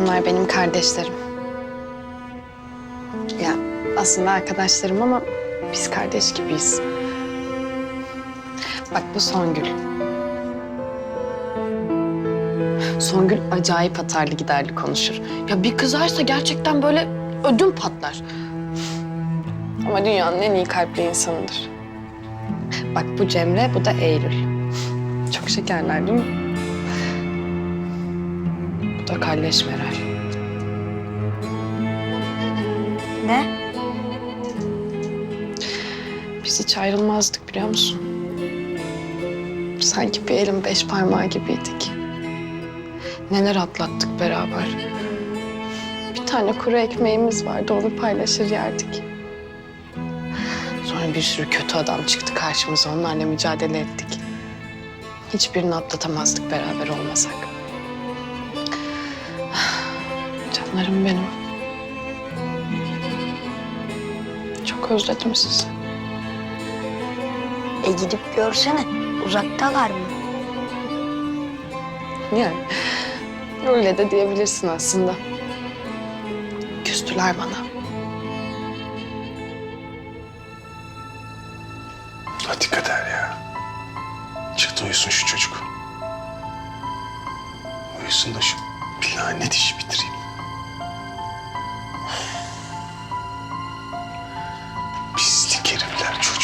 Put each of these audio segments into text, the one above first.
Bunlar benim kardeşlerim. Ya aslında arkadaşlarım ama biz kardeş gibiyiz. Bak bu Songül. Songül acayip atarlı giderli konuşur. Ya bir kızarsa gerçekten böyle ödüm patlar. Ama dünyanın en iyi kalpli insanıdır. Bak bu Cemre, bu da Eylül. Çok şekerler değil mi? Bu da Kalleş Meral. Ne? Biz hiç ayrılmazdık biliyor musun? Sanki bir elin beş parmağı gibiydik. Neler atlattık beraber. Bir tane kuru ekmeğimiz vardı, onu paylaşır yerdik. Sonra bir sürü kötü adam çıktı karşımıza, onlarla mücadele ettik. Hiçbirini atlatamazdık beraber olmasak. Canlarım benim. Çok özledim sizi. E gidip görsene. Uzaktalar mı? Yani öyle de diyebilirsin aslında. Küstüler bana. Hadi kader ya. Çıktı uyusun şu çocuk. Uyusun da şu lanet işi bitireyim.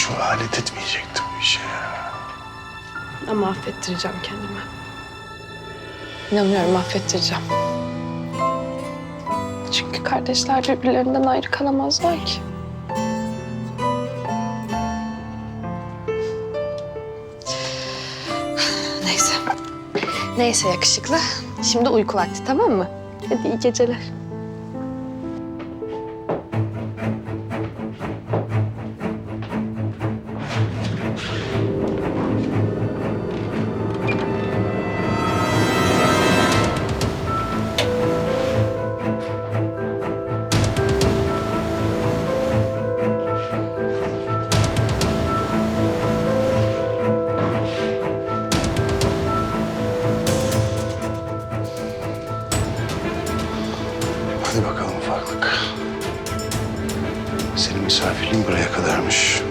Çocuğu alet etmeyecekti bu işe ya. Ama affettireceğim kendime. İnanıyorum affettireceğim. Çünkü kardeşler birbirlerinden ayrı kalamazlar ki. Neyse. Neyse yakışıklı. Şimdi uyku vakti tamam mı? Hadi iyi geceler. Senin misafirliğin buraya kadarmış.